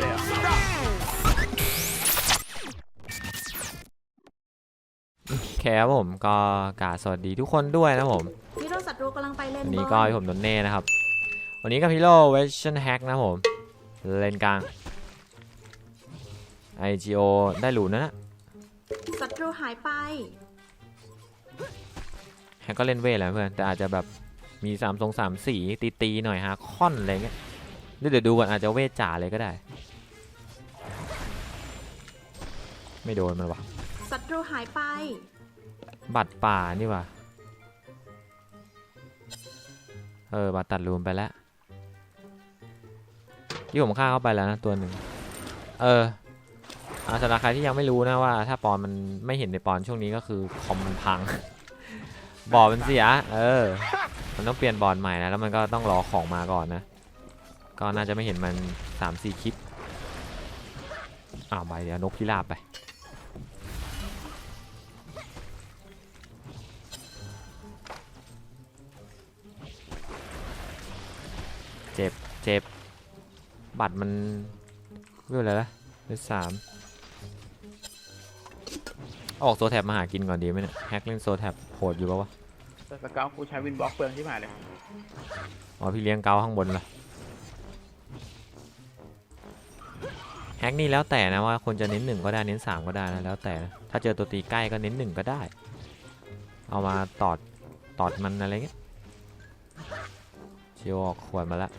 เลยเหรอแคร์ผมก็กราบสวัสดีทุกคนด้วยนะผมฮีโร่ศัตรูกำลังไปเล่นวันบนี้อก็ลให้ผมโดนเน่นะครับ วันนี้กับฮีโร่เวชั่นแฮกนะผม เลนกลาง IGO ได้หลูนะนะศัตรูหายไปแฮกก็เล่นเวทแหละเพื่อนแต่อาจจะแบบมีสามทรงสามสีตีตีๆหน่อยฮะค่อนอะไรเงี้ยเดี๋ยวดูก่อนอาจจะเวทจ๋าเลยก็ได้ ไม่โดนมันวะศัตรูหายไป บัตรป่านี่วะเออบัตรตัดรูมไปแล้วที่ผมฆ่าเข้าไปแล้วนะตัวหนึ่งเอออาสำหรับใครที่ยังไม่รู้นะว่า ถ้าปอนมันไม่เห็นในปอนช่วงนี้ก็คือคอมมันพัง บอร์ดมันเสีย เออ มันต้องเปลี่ยนบอร์ดใหม่นะแล้วมันก็ต้องรอของมาก่อนนะ ก็น่าจะไม่เห็นมัน3ามสี่คลิปอ้าวไปเดี๋ยวนกพิราบไป เจ็บ เจ็บ บัตรมันเรื่องอะไรละเรื่องสามเอาออกโซแท็บมาหากินก่อนดีไหมเนี่ยแฮกเล่นโซแท็บโหดอยู่ปะวะแต่สเกลกูใช้วินบล็อกเปลืองที่ผ่านเลยอ๋อพี่เลี้ยงเกาข้างบนเหรอแฮกนี่แล้วแต่นะว่าคนจะเน้นหนึ่งก็ได้เน้นสามก็ได้นะแล้วแต่นะถ้าเจอตัวตีใกล้ก็เน้นหนึ่งก็ได้ เอามาตอดตอดมันอะไรเงี้ยเชียวออกขวดมาแล้ว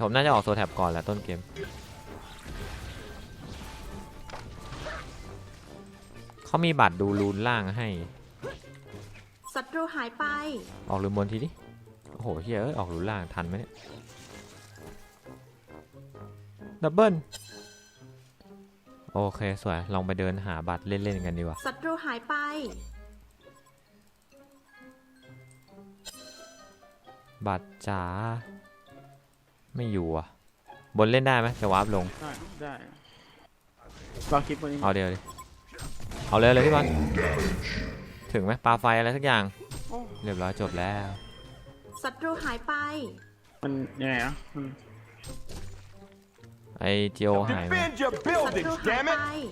ผมน่าจะออกโซแท็บก่อนแหละต้นเกม เขามีบัตรดูรูนล่างให้ ศัตรูหายไป ออกรูนบนทีดิ โอ้โหเฮียเอ้ยออกรูนล่างทันไหมเนี่ย ดับเบิล โอเค สวย ลองไปเดินหาบัตรเล่นๆกันดีกว่า ศัตรูหายไป บัตรจ๋า ไม่อยู่อะ บนเล่นได้ไหมจะวาร์ปลง ได้ได้ลองคลิปวันนี้เอาเดียวดิเอาเลยเลยพี่บอลถึงไหมปลาไฟอะไรสักอย่าง โอ้เรียบร้อยจบแล้ว ศัตรูหายไป มันยังไงอะมันไอเจียวหายไหม Defend your ศัต buildings, รูหาย damn ไป it!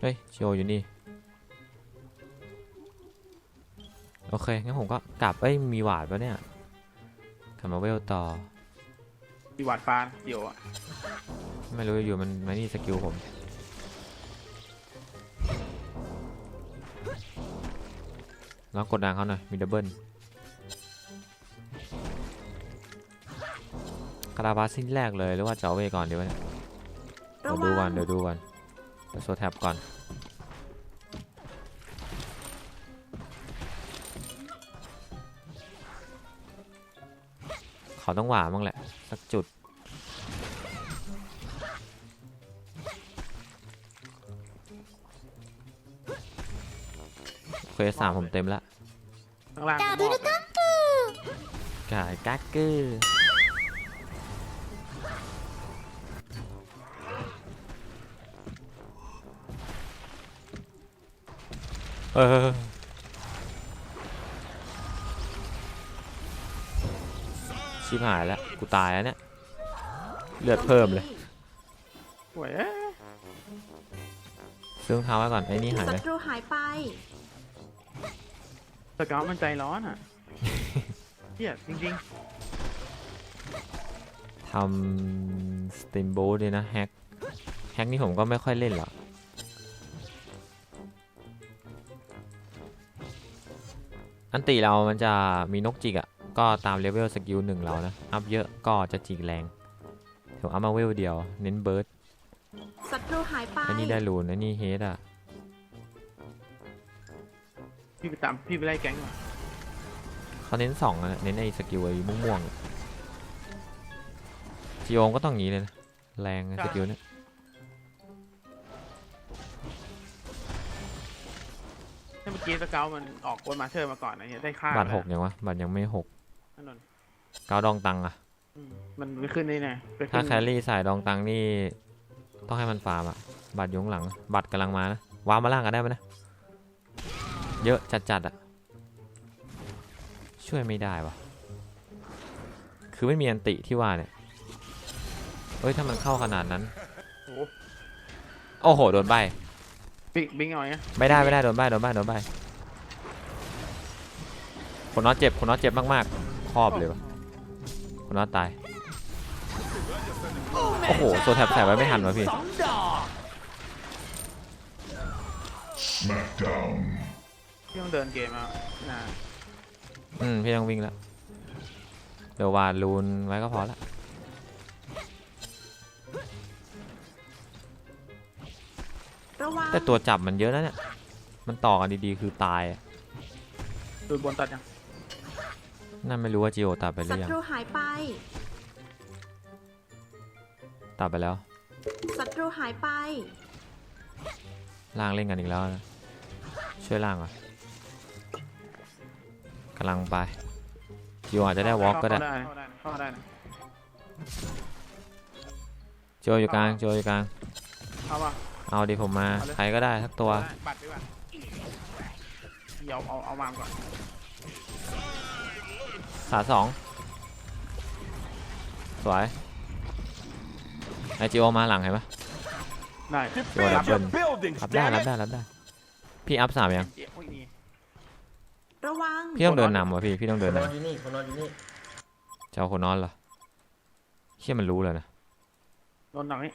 เฮ้ยเจียวอยู่นี่ โอเค งั้นผมก็กลับเอ้ย มีหวาดปะเนี่ยกลับมาเวลต่อดีวาดฟ้าเดี่ยวอะไม่รู้อยู่มันมานี่สกิลผม แล้วกดดังเขาหน่อย มีดับเบิลคาราบาสสิ้นแรกเลยหรือว่าจะเอาเวก่อนดีวะเนี่ยเดี๋ระยวดูก่วัอนงเดี๋ยวดูก่อนเดี๋ยวโซแท็บก่อน เขาต้องหวาบ้างแหละสักจุด เควสสามผมเต็มละข้างล่างมอบอะกายกักเกอร์เออ ชิบหายแล้ว กูตายแล้วเนี่ย เลือดเพิ่มเลยโอ้ยเอ้ยซื้อรองเท้าไว้ก่อนไอ้นี่หายศัเลยตรูหายไป สเกลมันใจร้อนอะ เฮียจริงทำสติมโบลด้วยนะแฮก แฮกนี่ผมก็ไม่ค่อยเล่นหรอก อันติเรามันจะมีนกจิกอะ่ะ ก็ตามเลเวลสกิลหนึ่งเรานะ อัพเยอะก็จะจิกแรงผมอัพมาเวลเดียว เน้นเบิร์ดศัตรูหายไปอันนี้ได้รูนอันนี้เฮดอะๆพี่ไปตามพี่ไปไล่แก๊งมาเขาเน้นสองอะเน้นไอ้สกิลไอ้ม่วงๆจีโอก็ต้องงี้เลยนะ แรงอะสกิลเนี่ยถ้าเมื่อกี้สเกลมันออกวนมาเชอร์มาก่อนนะเนี่ยได้ค่าบัตรหกแล้วยังวะบัตรยังไม่หก นั่นนนเกาดองตังอะอืมมันไปขึ้นได้ไงไปขึ้นถ้าแครี่สายดองตังนี่ต้องให้มันฟาร์มอะบัตรอยุงหลัง บัตรกำลังมานะวางมาล่างกันได้ไหมนะ เยอะจัดๆอะช่วยไม่ได้วะคือไม่มีอันติที่ว่าเนี่ยเฮ้ยถ้ามันเข้าขนาดนั้น โอ้โหโอ้โห โดนใบ บิ๊กบิ๊กเอาไงไม่ได้ไม่ได้โดนใบโดนใบโดนใบคนน็อตเจ็บคนน็อตเจ็บมากๆค รอบเลยวะคนน็อตตาย โอ้โหโซแท็บใส่ไว้ไม่ทันวะพี่ Smackdown. พี่ต้องเดินเกมเอานะอืมพี่ต้องวิ่งแล้วเดี๋ยววาดรูนไว้ก็พอละระวังแต่ตัวจับมันเยอะนะเนี่ย มันต่อกันดีๆคือตายอะดูบนตัดยัง นั่นไม่รู้ว่าจิโอตัดไปหศัรือยังตรูหายไปตัดไปแล้วศัตรูหายไป ล่างเล่นกันอีกแล้วนะช่วยล่างก่อนกำลังไปจิโออาจจะได้วอล์กก็ได้เข้าได้นะเข้าได้นะจิโออยู่กลางจิโออยู่กลางเข้าป่ะเอาดิผมมาใครก็ได้ทักตัวได้ปัดไปก่อนเดี๋ยวเอาเอาวางก่อน สาสองสวยไอจิโอมาหลังเห็นปะได้จิโอดับเบิลรับได้รับได้รับได้ พี่อัพสามยังเจี๊ยบโอ้ยนี่ระวังพี่ต้องเดินนำวะพี่ พี่ต้องคเดินนนอนนำอยู่นี่คนนอนอยู่นี่จะเอาคนนอนเหรอเชี่ยมันรู้เลยนะ โดนหนังนี่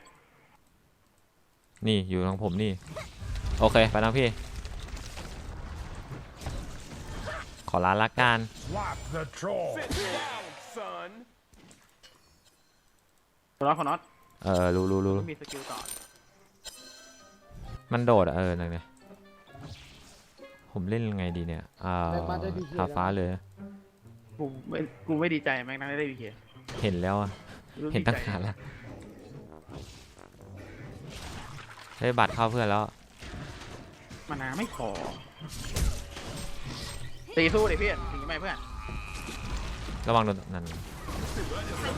นี่อยู่ทางผมนี่ โอเค ไปนะพี่ ขอลาละกัน Swap the troll. ตัวน็อตของน็อตเออรู้รู้รู้ไม่มีสกิลต่อมันโดดอะเออนั่นไงผมเล่นยังไงดีเนี่ยอ่าทาฟ้าเลย กูไม่กูไม่ดีใจแม็กนั่งได้ดีเคเห็นแล้วอะเห็นตั้งนานแล้วได้บัตรเข้าเพื่อนแล้ว มานาไม่พอ ตีสู้ดิเพื่อนถึงไหมเพื่อนระวังโดนนั่นหาย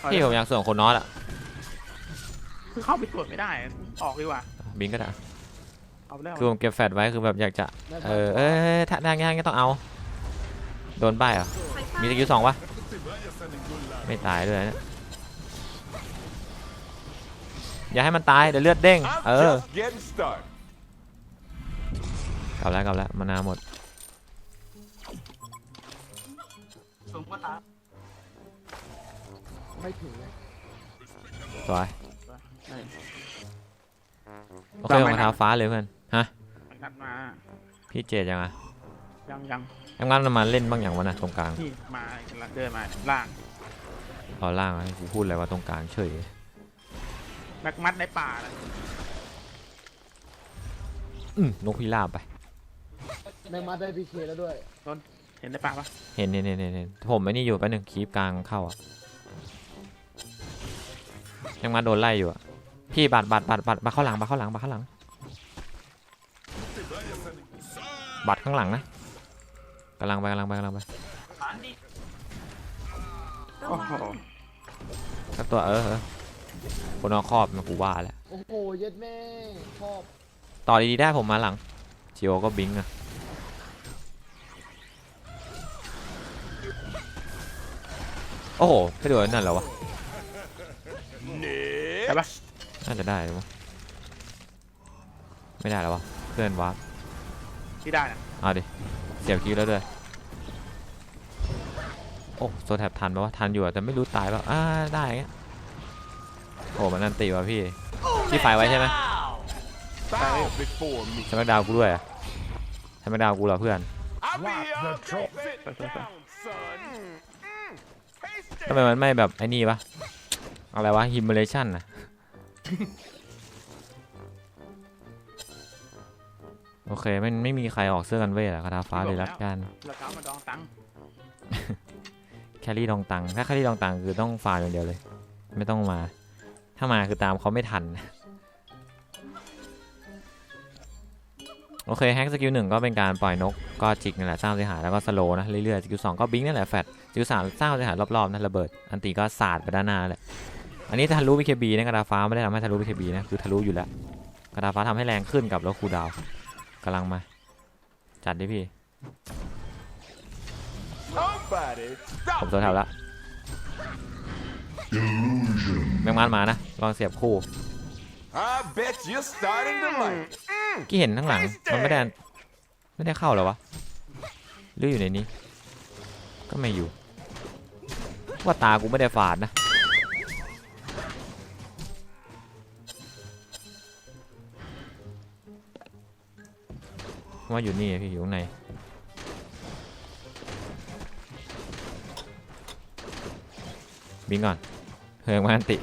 ไปพี่ผมอยากส่งคนนอตอะคือเข้าไปตรวจไม่ได้ ออกดีกว่าบิงก็ได้เอาไปแล้วคือผมเก็บแฟลชไว้คือแบบอยากจะเออเอ้ยถ้าทางงานก็ต้องเอา โดนป้ายเหรอหายไปมีสกิลสองปะไม่ตายด้วยนะอย่าให้มันตายเดี๋ยวเลือดเด้งเออ getting started. กลับแล้วกลับแล้วมานาหมดสูงกว่าตาสวยใช่โอเครองเท้าฟ้าเลยเพื่อนฮะมันนัดมาพี่เจดยังไงยังยังยังงั้นเรามาเล่นบ้างอย่างวะนะตรงกลางที่มาเดินมาล่างพอล่างอะกูพูดอะไรว่าตรงกลางเฉยแม็กมัดในป่าเลยอืมนกพิราบไป แม่งมาได้พีเคแล้วด้วยเห็นในป่าปะเห็นเห็นเห็นเห็นเห็นผมไอ้นี่อยู่แป๊บนึงคีบกลางเข้าอะยังมาโดนไล่อยู่อะพี่บัดบัดบัดบัดบัดเข้าหลังบัดเข้าหลังบัดเข้าหลังบัดข้างหลังนะกำลังไปกำลังไปกำลังไประโอ้วังโหสักตัวเออเออคนนอกครอบนะกูว่าแล้วโอ้โหเย็ดแม่ชอบต่อดีๆได้ผมมาหลังจิโอก็บิงอะ อ้โหไม่โดนนั่นเหรอวะใช่ปะน่าจะได้หรือวะไม่ได้แล้ววะเพื่อนวาร์ปที่ได้นะเอาดิเสียบคิวแล้วด้วยโอ้โซแทบทันปะวะทันอยู่อะแต่ไม่รู้ตายปะอ่าได้เงี้ยโอ้มันนันติวะพี่ที่ไฟไว้ใช่ไหม Bow before me. ใช่ไหมดาวกูด้วยอะใช่ไหมดาวกูเหรอเพื่อน ทำไมมันไม่แบบไอ้นี่ปะอะไรวะฮิมเมเลชันนะโอเคไม่ไม่มีใครออกเสื้อกันเวทอะคาถาฟ้าเลยรัดกันแล้วก็เอามาดองตังค์แครี่ดองตังถ้าแครี่ดองตังคือต้องฟาร์มอย่างเดียวเลย ไม่ต้องมา ถ้ามาคือตามเขาไม่ทัน โอเคแฮกสกิลหนึ่งก็เป็นการปล่อยนกก็จิกนั่นแหละสร้างเสียหายแล้วก็สโลว์นะเรื่อยๆสกิลสองก็บิงนั่นแหละแฟด สกิลสามสร้างเสียหายรอบๆนะระเบิด อันตีก็สาดไปด้านหน้าแหละอันนี้ทะลุบีเคบีนะกระดาฟ้าไม่ได้ทำให้ทะลุบีเคบีนะคือทะลุอยู่แล้วกระดาฟ้าทำให้แรงขึ้นกับแล้วคูลดาวน์กำลังมา จัดดิพี่ Come Somebody ผม stop โซแถวแล้วแมงมันมานะลองเสียบคู่ I bet you're starting to like it. กี่เห็นข้างหลังมันไม่ได้ไม่ได้เข้าเหรอวะหรืออยู่ในนี้ ก็ไม่อยู่ ว่าตากูไม่ได้ฝาดนะ ว่าอยู่นี่พี่อยู่ข้างในบิงก่อนเฮิงมาอันติ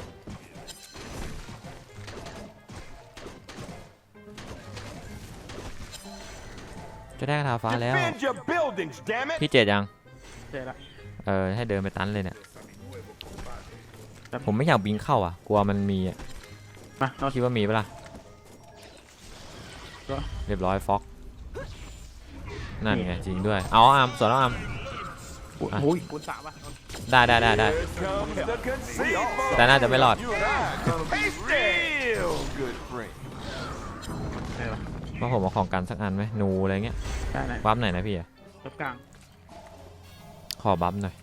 จะได้คาถาฟ้าแล้ว Defend your buildings, damn it. พี่เจ็ดยัง เจอละ เออ ให้เดินไปตันเลยเนี่ยครับ ผมไม่อยากบิงเข้าอะ กลัวมันมีอะมาเราคิดว่ามีปะล่ะ ก็ เรียบร้อยฟ็อกนั่นไงจริงด้วย เอาอาร์มสวนแล้วอาร์มอุ๊ยอะ โอ้ยคูณสามป่ะได้ได้ได้ได้ Here comes the conceit. แต่น่าจะไม่รอด You and I are gonna be real good friends. เจอละว่าผมเอาของกันสักอันไหมหนูอะไรเงี้ยได้ไหนบัฟหน่อยนะพี่อะรถกลางขอบัฟหน่อย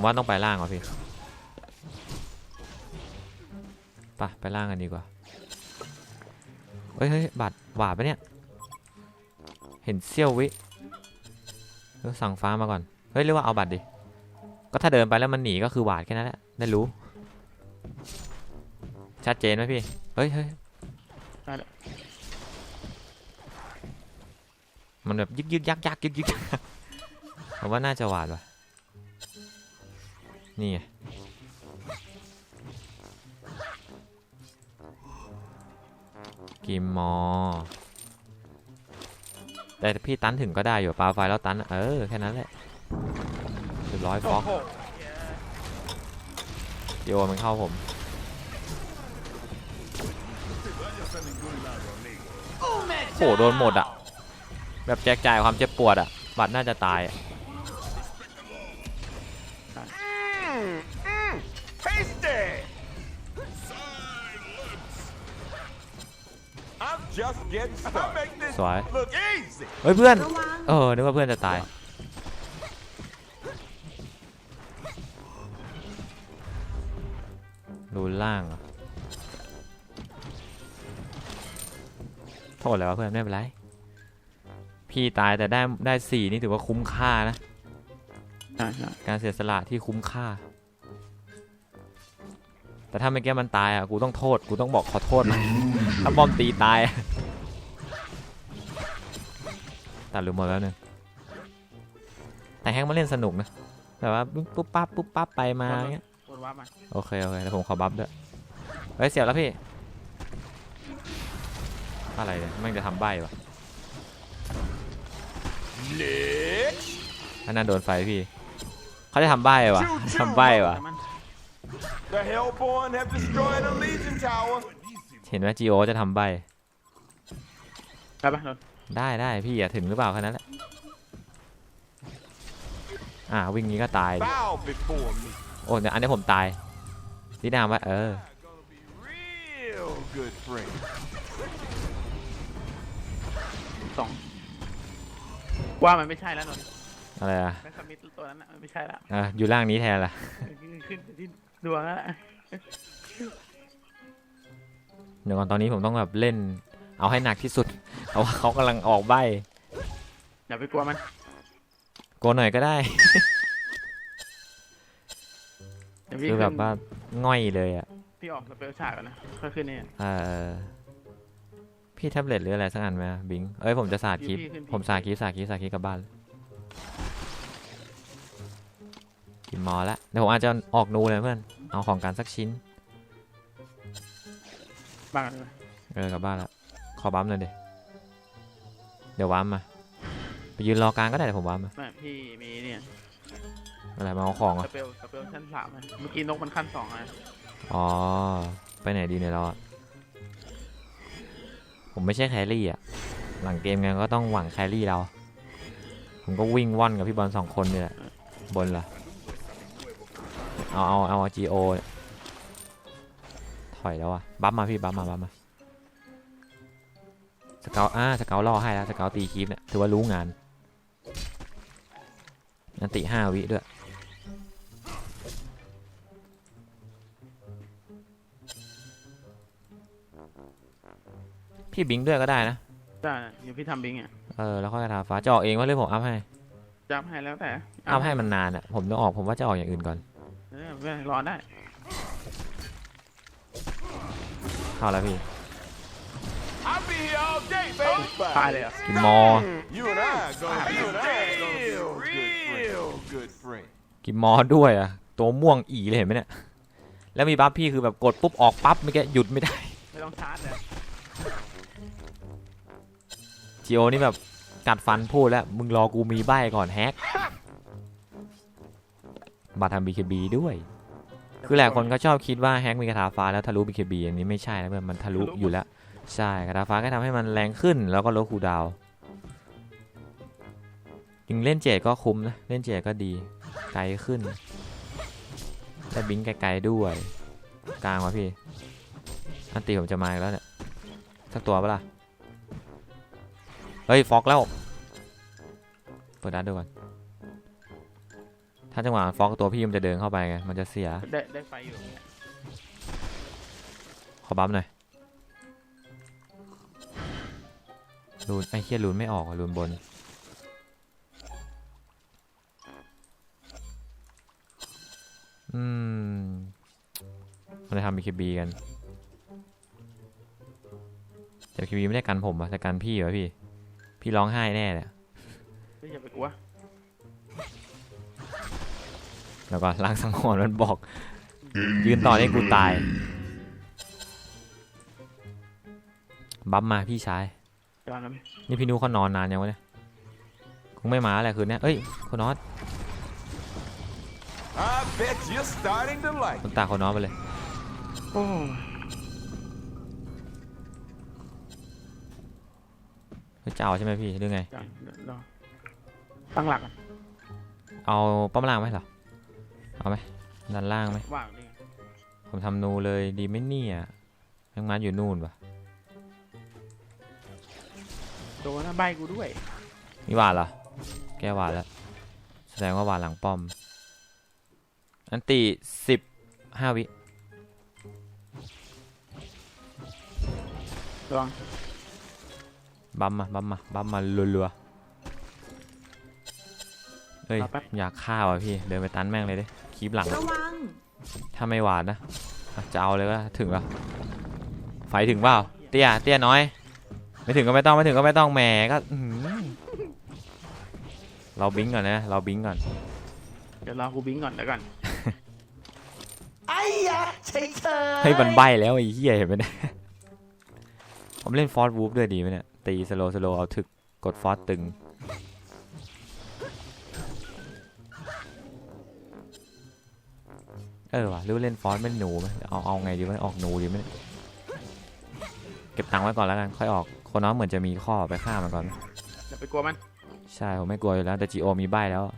ผมว่าต้องไปล่างว่ะพี่ไปไปล่างกันดีกว่าเฮ้ยเฮ้ยบาดหวาดปะเนี่ย เห็นเซี่ยววิเดี๋ยวสั่งฟ้ามาก่อน เฮ้ยเรียกว่าเอาบัตรดิ ก็ถ้าเดินไปแล้วมันหนีก็คือหวาดแค่นั้นแหละ ได้รู้ ชัดเจนไหมพี่ เฮ้ยเฮ้ยได้เลยมันแบบยึกยึกยักยักยึกยึกผมว่าน่าจะหวาดว่ะ นี่ไงกิมมอ แต่พี่ตันถึงก็ได้อยู่ปลาไฟแล้วตันอะเออ แค่นั้นแหละเรียบร้อยฟโอ้อกโหโยนมันเข้าผมโอ้โหโดนหมดอะ แบบแจกจ่ายความเจ็บปวดอะ บัตรน่าจะตายอะ สวย look easy. เฮ้ยเพื่อนระวังเออ นึกว่าเพื่อนจะตายดูล่างเหรอะโทษแล้วะเพื่อนไม่เป็นไร พี่ตายแต่ได้ได้สี่นี่ถือว่าคุ้มค่านะ ใช่ใช่การเสียสละที่คุ้มค่า แต่ถ้าไม่แก้มันตายอะ กูต้องโทษ กูต้องบอกขอโทษนะถ้าบอมตีตาย ตัดลืมหมดแล้วหนึ่งแต่แฮงค์มาเล่นสนุกนะแต่ว่าปุ๊บปั๊บปุ๊บปั๊บไปมาอย่างเงี้ยกดว่ามาโอเคโอเคแล้วผมขอบัฟด้วยเฮ้ยเสียบแล้วพี่อะไรเนี่ยแม่งจะทำใบวะ Next. อันนั้นโดนไฟพี่เขาจะทำใบวะทำใบวะแต่มัน The Hellborn have destroyed a Legion Tower. เห็นไหมจีโอจะทำใบได้ปะโดน ได้ได้พี่อย่าถึงหรือเปล่าแค่นั้นแหละอ่าวิ่งนี้ก็ตายดิ Bow before me. โอ้เนี่ยอันนี้ผมตายนี่นามว่าเออ Gonna be real good friends. สองว่ามันไม่ใช่แล้วนนท์อะไรอะแบ็คสมิธตัวนั้นน่ะมันไม่ใช่ละอะอยู่ล่างนี้แทนล่ะขึ้นที่ดวงแล้วล่ะเดี๋ยวก่อนตอนนี้ผมต้องแบบเล่น เอาให้หนักที่สุด เพราะว่าเขากำลังออกใบอย่าไปกลัวมันโกนหน่อยก็ได้ เดี๋ยวพี่คือขึ้นแบบว่าง่อยเลยอะพี่ออกสเปลฉากก่อนนะค่อยขึ้นเนี่ย เออพี่แท็บเล็ตหรืออะไรสักอันไหมอะบิงเอ้ยผมจะสาดคลิป พี่ขึ้นพี่ ผมสาดคลิปสาดคลิปสาดคลิปกลับบ้านกินมอแล้วเดี๋ยวผมอาจจะออกนูเลยเพื่อนเอาของกันสักชิ้น บ้างกันเลยเออกลับบ้านละขอบัมหน่อยดิ เดี๋ยววัมมา ไปยืนรอกลางก็ได้เดี๋ยวผมวัมมาไม่พี่มีเนี่ยอะไรมาเอาของสอะ เปลสเปลชั้นสามอะเมื่อกี้นกมันขั้นสองอะอ๋อ ไปไหนดีเนี่ยเราอะผมไม่ใช่แครี่อะ หลังเกมไงก็ต้องหวังแครี่เรา ผมก็วิ่งว่อนกับพี่บอลสองคนนี่แหละ บนล่ะ เอาเอาเอาจีโอถอยแล้วอะ บัฟมาพี่บัฟมาบัฟมาส เกลอ่าสเกลล่อให้แล้วสเกลตีคีฟเนี่ยถือว่ารู้งานนันติห้าวิด้วยพี่บิงด้วยก็ได้นะได้เดี๋ยวพี่ทำบิงอะเออแล้วก็กระทาฟ้าจะออกเองว่าเรื่องผมอัพให้จับให้แล้วแต่อัพให้มันนานอะผมต้องออกผมว่าจะออกอย่างอื่นก่อนเออไม่รอได้เข้าแล้วพี่ ตายเลยอะกินมอ กินมอด้วยอะ ตัวม่วงอีเลยเห็นไหมเนี่ย แล้วมีบัฟพี่คือแบบกดปุ๊บออกปั๊บไม่แกหยุดไม่ได้ ไม่ต้องชาร์จเลยจีโอนี่แบบกัดฟันพูดแล้ว มึงรอกูมีใบก่อนแฮก มาทำ BKB ด้วย คือหลายคนก็ชอบคิดว่าแฮกมีกระถาฟ้าแล้วทะลุ BKB อันนี้ไม่ใช่นะเพื่อนมันทะลุอยู่แล้ว ใช่กระถาฟ้าก็ทำให้มันแรงขึ้นแล้วก็ลดคูลดาวน์ยิงเล่นเจดก็คุ้มนะ เล่นเจดก็ดี ไกลขึ้นแต่บิงไกลๆด้วย กลางวะพี่ อันตีผมจะมาอีกแล้วเนี่ย สักตัวปะล่ะ เฮ้ย ฟอกแล้ว เปิดดัดดูก่อน ถ้าจังหวะฟอกตัวพี่มันจะเดินเข้าไปไง มันจะเสีย ได้ได้ไฟอยู่ ขอบัฟหน่อย ลูนไอ้เคียลูนไม่ออกอะลูนบน อืมมันจะทำ BKB กันแต่ BKB ไม่ได้กันผมอะแต่กันพี่เหรอพี่ พี่ร้องไห้แน่เลยไม่อย่าไปกลัวแล้วก็ล้างสังหรณ์มันบอก ยืนต่อให้กูตาย บัฟมาพี่ชาย จอนแล้วไหมนี่พี่นุเขานอนนานยังวะเนี่ยคงไม่มาแหละคืนเนี้ยเอ้ยคุณนอต I bet you're starting to like คุณตาคุณนอตไปเลย โอ้เฮ้ยจะเอาใช่ไหมพี่หรือไงจังเดี๋ยวรอตั้งหลักอะเอาป้อมล่างไหมเหรอ เอาไหมด้านล่างไหม ว่างดิผมทำนูเลยดีไหมเนี่ยยังมันอยู่นู่นปะ โดนนะใบกูด้วยมีหวานเหรอ แกหวานแล้ว แสดงว่าหวานหลังป้อม อันตีสิบห้าวิระวังบัมมาบัมมาบัมมารัวๆเฮ้ย อยากฆ่าว่ะพี่ เดินไปตันแม่งเลยดิคีบหลัง ระวัง ถ้าไม่หวานนะอะจะเอาเลยก็ถึงแล้วไฟถึงเปล่า เตี้ย เตี้ยน้อย ไม่ถึงก็ไม่ต้องไม่ถึงก็ไม่ต้องแหมก็อื้อหือเราบิงก่อนนะเราบิงก่อนเดี๋ยวรอกูบิงก่อนเดี๋ยวก่อนเฮ้ยมันใบแล้วไอ้เหี้ยเห็นไหมเนี่ยผมเล่นฟอสวูฟด้วยดีไหมเนี่ยตีสโลสโลเอาถึกกดฟอสตึงเออว่ะหรือว่าเล่นฟอสเป็นหนูไหมเอาเอาไงดีวะออกหนูดีไหมเนี่ยเก็บตังค์ไว้ก่อนแล้วกันค่อยออก คนน้องเหมือนจะมีข้อไปฆ่ามันก่อน อย่าไปกลัวมัน ใช่ผมไม่กลัวอยู่แล้วแต่จีโอมีใบแล้วอะ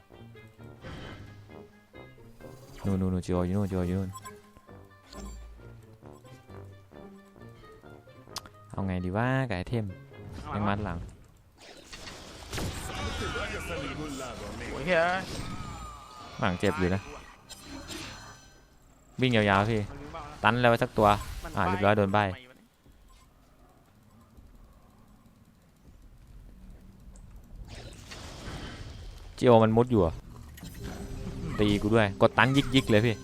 นู่นนู่นนู่นจีโออยู่นู่นจีโออยู่นู่นเอาไงดีว่ากับไอเทมข้างหยัลังงมัดหลังโอ้ยเฮ้ยหลังเจ็บอยู่นะวิ่งยาวๆพี่มันวิ่งเบาแล้วตันแล้วสักตัวมันอ่าเรียบร้อยโดนใบ้ ทำไมวะเย จีโอมันมุดอยู่ตีกูด้วยกดตันยิกยิกๆเลยพี่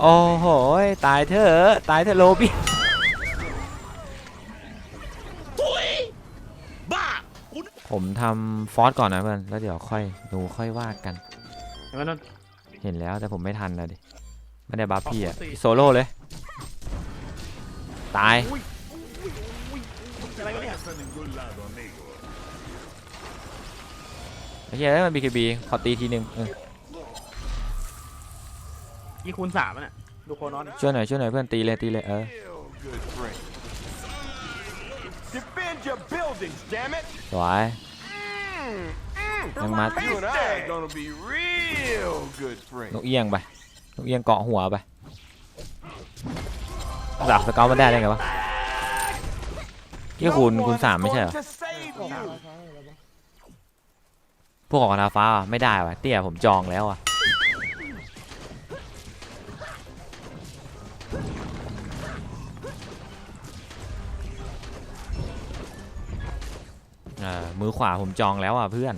โอ้โหยตายเถอะตายเถอะโลบี้ผมทำฟอสก่อนนะเพื่อนแล้วเดี๋ยวค่อยดูค่อยว่ากันเห็นไหมนนเห็นแล้วแต่ผมไม่ทันนะดิไม่ได้บัฟพี่อะสโซโล่เลย ตายอะไรวะเนี่ย เหี้ยเอ้ยมัน BKB ขอตีทีหนึ่งเออยี่คูณสามอะน่ะดูโคนอนช่วยหน่อยช่วยหน่อยเพื่อนตีเลยตีเลยเออ real good friends. Defend your buildings, damn it! สวยระยังวัมาง You and I gonna be real good น friends. กเอียงไปนกเอียงเกาะหัวไปดักสเกลมันได้ได้ไงวะที่คุณคุณสามไม่ใช่เหรอ To save ออกมา you. ค้างอะไรบ้าง พ วกของคาฟ้าไม่ได้ว่ะเตี้ยผมจองแล้วอะเออมือขวาผมจองแล้วอะเพื่อน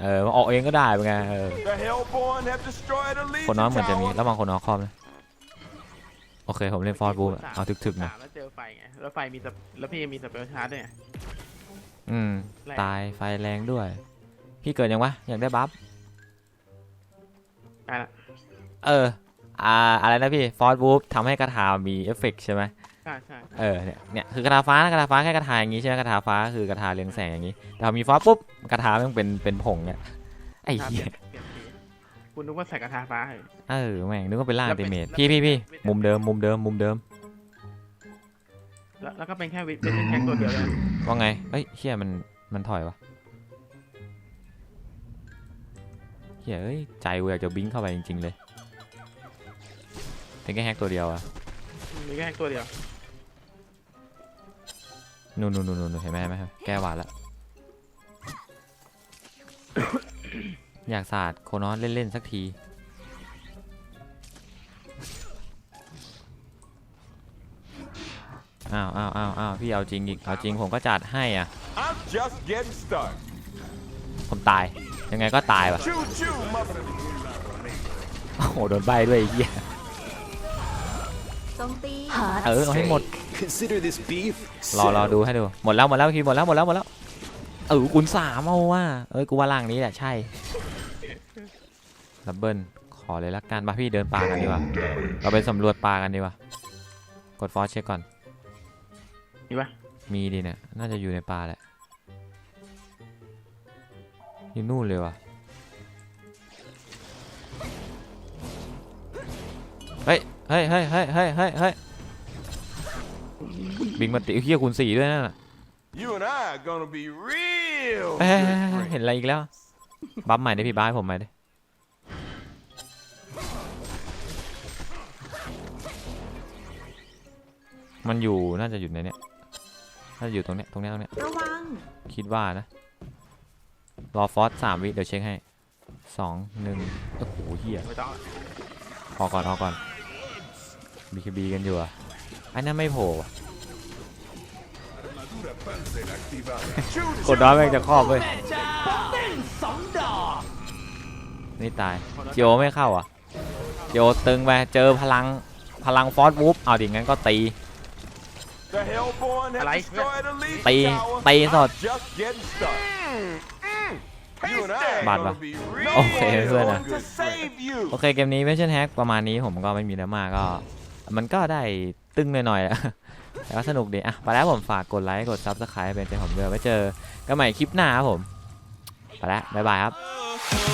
เออออกเองก็ได้เป็นไงเออคนน้อยเหมือนจะมีแล้วบางคนน้อยคอบนะโอเคผมเล่นฟอร์ดบูมเอาถึกๆนะแล้วเจอไฟไงแล้วไฟมีแล้วพี่มีสเปลชาร์ด้วย อืมแรงตายไฟแรงด้วย พี่เกิดยังวะ อยากได้บัฟได้ละเออ อ่า อะไรนะพี่ฟอร์ดบูมทำให้กระถามีเอฟเฟกต์ใช่ไหมใช่ใช่เออ เนี่ย เนี่ย คือกระทาฟ้านะกระทาฟ้าแค่กระทาอย่างงี้ใช่ไหมกระทาฟ้าคือกระทาเรืองแสงอย่างงี้ แต่พอมีฟ้าปุ๊บ กระทามันเป็น เป็นผงเนี่ย ไอ้ถ้าเปเหี้ลี่ยยนเปลี่ยนสีคุณนึกว่าใส่กระทาฟ้าเหรอเออ แม่งนึกว่าเป็นล่างแล้วเตเป็นเมทแล้วพี่พี่พี่เป็นมุมเดิม มุมเดิม มุมเดิม แล้วแล้วก็เป็นแค่วิเป็นแค่ตัวเดียวเลยว่าไงเอ้ยเชี่ยมันมันถอยวะเฮียเอ้ยใจกูอยากจะบิงเข้าไปจริงๆเลยเป็นแค่แฮกตัวเดียวอะมีแค่ตัวเดียวนู่นนู่นนู่นนู่นเห็นไหมเห็นไหมแก้หวาดละอยากสาดโคนอนเล่นๆสักที อ้าวอ้าวอ้าวอ้าวพี่เอาจริงอีกเอาจริงผมก็จัดให้อะ I'm just getting started. ผมตาย ยังไงก็ตายว่ะ Choo choo, mother. โอ้โหโดนใบด้วยไอ้เหี้ยโจมตีเออเอาให้หมด Consider this beef. รอรอดูให้ดู หมดแล้วหมดแล้วคิวหมดแล้วหมดแล้วหมดแล้ว เออคุณสามเอาว่า เอ้ยกูว่าล่างนี้แหละใช่ดับเบิลขอเลยละกันมาพี่เดินป่ากันดีกว่า เราไปสำรวจป่ากันดีกว่า กดฟอสเช็คก่อน มีปะมีดีเนี่ย น่าจะอยู่ในป่าแหละ อยู่นู่นเลยว่ะ เฮ้ย เฮ้ยเฮ้ยเฮ้ยเฮ้ยเฮ้ยเฮ้ยบิงมาติเฮียคูณสี่ด้วยนั่นน่ะ You and I are gonna be real เฮ้ยเฮ้ย good เฮ้ยเฮ้ย friends. เห็นอะไรอีกแล้ว บัฟใหม่ได้พี่บ้าให้ผมใหม่ดิ มันอยู่น่าจะอยู่ในเนี้ย น่าจะอยู่ตรงเนี้ยตรงเนี้ยตรงเนี้ยระวัง คิดว่านะ รอฟอสสามวิเดี๋ยวเช็คให้สองหนึ่งโอ้โหเฮียไม่ต้องออกก่อนออกก่อน BKB กันอยู่อะไอ้นั่นไม่โผล่ว่ะ Choo กดน้อยแม่งจะครอบเว้ยนี่ตายเจโอไม่เข้าอะเจโอตึงไปเจอพลังพลังฟอสวูฟเอาดิงั้นก็ตี The Hellborn have Alright. destroyed a Legion ตี tower. ตีสด I'm just getting started. You and I are Bad gonna ba? be Okay, real good na. good to save you. โอเคเกมนี้ไม่ใช่แฮกประมาณนี้ผมก็ไม่มีแล้วมากก็ มันก็ได้ตึงหน่อยๆอะแต่ก็สนุกดีอะไปแล้วผมฝากกดไลค์กดซับสไครป์เป็นใจผมด้วยไว้เจอกันใหม่คลิปหน้าครับผมไปแล้วบ๊ายบายครับ Oh,